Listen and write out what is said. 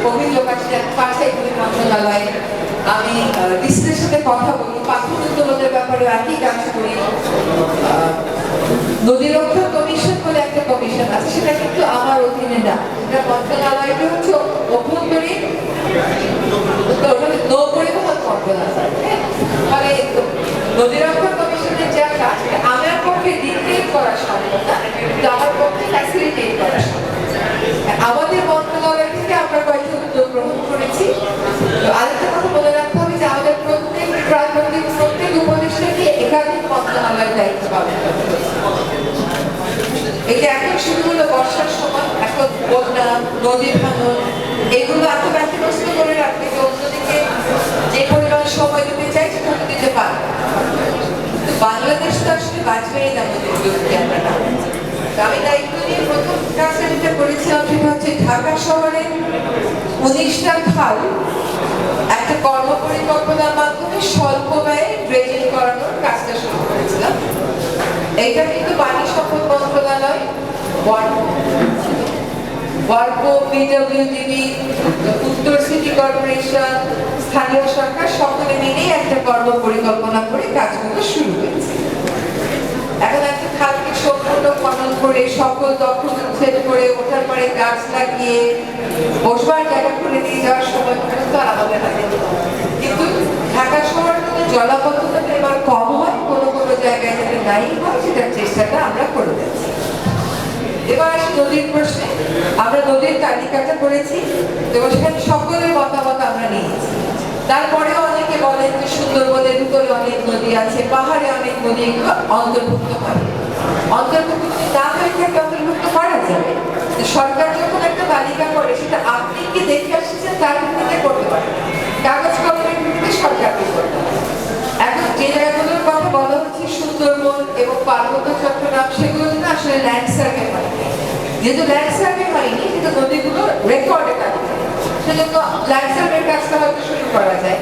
আসছে পাঠাইগুলি মন্ত্রণালয়ে আমি ডিসিদের সাথে কথা বলি পাথর উত্তোলনের ব্যাপারে একই কাজ করি নদী রক্ষা কমিশন বলে একটা কমিশন আছে, সেটা কিন্তু আমার অধীনে না। এটা মন্ত্রণালয়টা হচ্ছে অভ্যন্তরীণ তো ওখানে নৌ পরিবহন মন্ত্রণালয় হ্যাঁ? মানে নদী রক্ষা কমিশনের যা কাজ সেটা আমার পক্ষে ডিক্টেট করা সম্ভব না কিন্তু আমার পক্ষে ফ্যাসিলিটেট করা সম্ভব আমাদের মন্ত্রণালয় থেকে আমরা কয়েকটি উদ্যোগ গ্রহণ করেছি তো আরেকটা কথা বলে রাখতে হবে যে আমাদের প্রত্যেক প্রায় প্রত্যেক প্রত্যেক উপদেষ্টাকে একাধিক দায়িত্ব পালন হবে। এখন শুরু হলো বর্ষার সময় এখন বন্যা নদী ভাঙন, এগুলো এত ব্যতিগ্রস্ত করে রাখবে যে অন্যদিকে যে পরিমাণ সময় দিতে চাই সেটা দিতে। তো বাংলাদেশ তো আসলে বাঁচবেই না না আমি দায়িত্ব নিয়ে প্রথম কাজটা যেটা করেছিলাম সেটা হচ্ছে ঢাকা শহরে উনিশটা খাল একটা কর্ম পরিকল্পনার মাধ্যমে স্বল্প ব্যয়ে ড্রেজিং করানোর কাজটা শুরু করেছিলাম এটা কিন্তু পানি সম্পদ মন্ত্রণালয় গাছ লাগিয়ে, বসবার জায়গা দিয়ে যাওয়ার সময় পর্যন্ত আমাদের হাতে। কিন্তু ঢাকা শহর জলাবদ্ধতা এবার কম হয়, কোনো কোনো জায়গায় যাতে নাই হয়, সেটার চেষ্টাটা আমরা করে যাচ্ছি এবার আসি নদীর প্রশ্নে। আমরা নদীর তালিকাটা করেছি, এবং সেখানে সকলের মতামত আমরা নিয়েছি। তারপরেও অনেকে বলেন যে সুন্দরবনের ভিতরে অনেক নদী আছে, পাহাড়ে অনেক নদী, এগুলো অন্তর্ভুক্ত হয় অন্তর্ভুক্ত না হয়ে থাকে, অন্তর্ভুক্ত করা যাবে। সরকার যখন একটা তালিকা করে, সেটা আপনি কি দেখে আসছেন, তার ভিত্তিতে করতে পারেন। কাগজ কলমের ভিত্তিতে সরকারকে করতে হবে। এখন যে জায়গাগুলোর কথা বলা হচ্ছে, সুন্দরবন এবং পার্বত্য চট্টগ্রাম কিন্তু আসলে ল্যান্ড সার্ভে হয়নি যেহেতু ল্যান্ড সার্ভে হয়নি কিন্তু নদীগুলো রেকর্ডে থাকে। সেজন্য ল্যান্ড সার্ভের কাজটা হয়তো শুরু করা যায়।